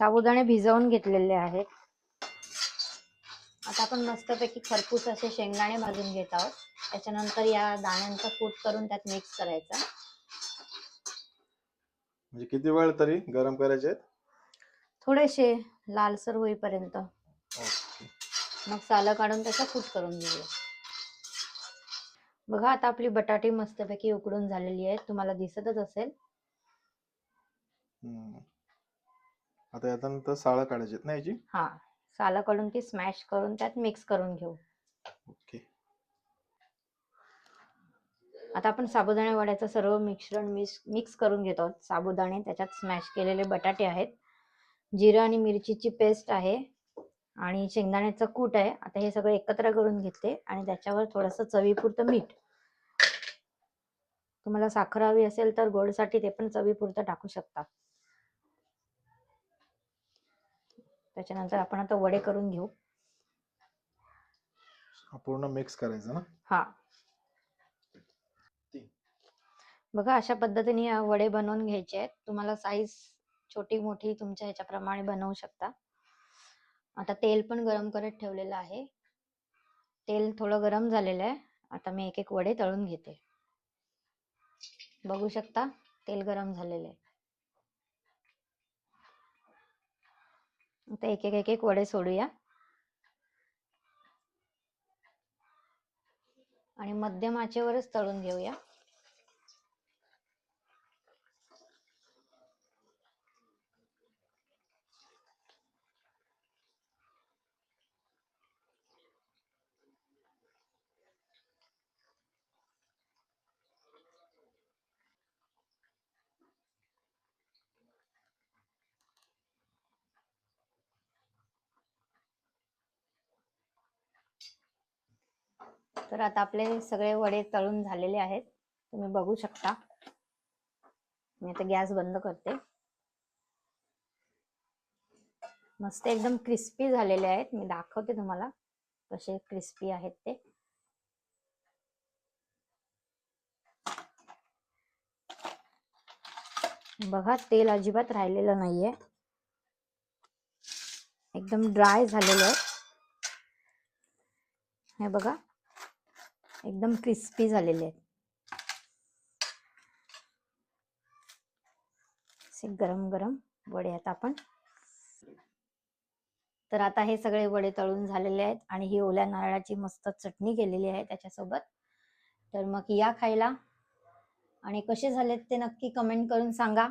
साबुदाणे भिजवून घेतलेले आहेत. आता आपण मस्तपैकी खरपूस असे शेंगदाणे भाजून घेत आहोत. त्याच्यानंतर या दाण्यांचा कूट करून त्यात मिक्स करायचा. म्हणजे किती वेळ तरी गरम करायचे थोडेसे लालसर होईपर्यंत. मग सालं काढून त्याचा कूट करून घेऊया. बघा आता आपली बटाटी मस्तपैकी उकडून झालेली आहे. तुम्हाला दिसतच असेल. आता याच्यानंतर साळं काढायचे ना याची? हा सालं काढून ती स्मॅश करून त्यात मिक्स करून घेऊ. ओके. आता आपण साबुदाणे वड्याचं सर्व मिश्रण मिक्स मिक्स करून घेतो साबुदाणे त्याच्यात स्मॅश केलेले बटाटे आहेत. जिरं आणि मिरचीची पेस्ट आहे. आणि शेंगदाण्याचं कूट आहे. आता हे सगळं एकत्र करून घेतले आणि त्याच्यावर थोडंसं चवीपुरतं मीठ. तुम्हाला साखर हवी असेल तर गोडसाठी ते पण चवीपुरतं टाकू शकता. त्याच्यानंतर आपण आता वडे करून घेऊ. हा पूर्ण मिक्स करायचं ना? हा. बघा अशा पद्धतीने वडे बनवून घ्यायचे आहेत. तुम्हाला साईज छोटी मोठी तुमच्या ह्याच्याप्रमाणे बनवू शकता. आता तेल पण गरम करत ठेवलेलं आहे. तेल थोडं गरम झालेलं आहे. आता मी एक एक वडे तळून घेते. बघू शकता तेल गरम झालेलं आहे. आता एक एक एक एक वडे सोडूया. आणि मध्यम आचेवरच तळून घेऊया. तर आता आपले सगळे वडे तळून झालेले आहेत. तुम्ही बघू शकता. मी आता गॅस बंद करते. मस्त एकदम क्रिस्पी झालेले आहेत. मी दाखवते तुम्हाला कसे क्रिस्पी आहेत ते. बघा तेल अजिबात राहिलेलं नाहीये. एकदम ड्राय झालेलं आहे. हे बघा. एकदम क्रिस्पी झालेले आहेत. असे गरम गरम वडे आता आपण. तर आता हे सगळे वडे तळून झालेले आहेत आणि ही ओल्या नारळाची मस्त चटणी केलेली आहे त्याच्यासोबत. तर मग या खायला. आणि कसे झालेत ते नक्की कमेंट करून सांगा.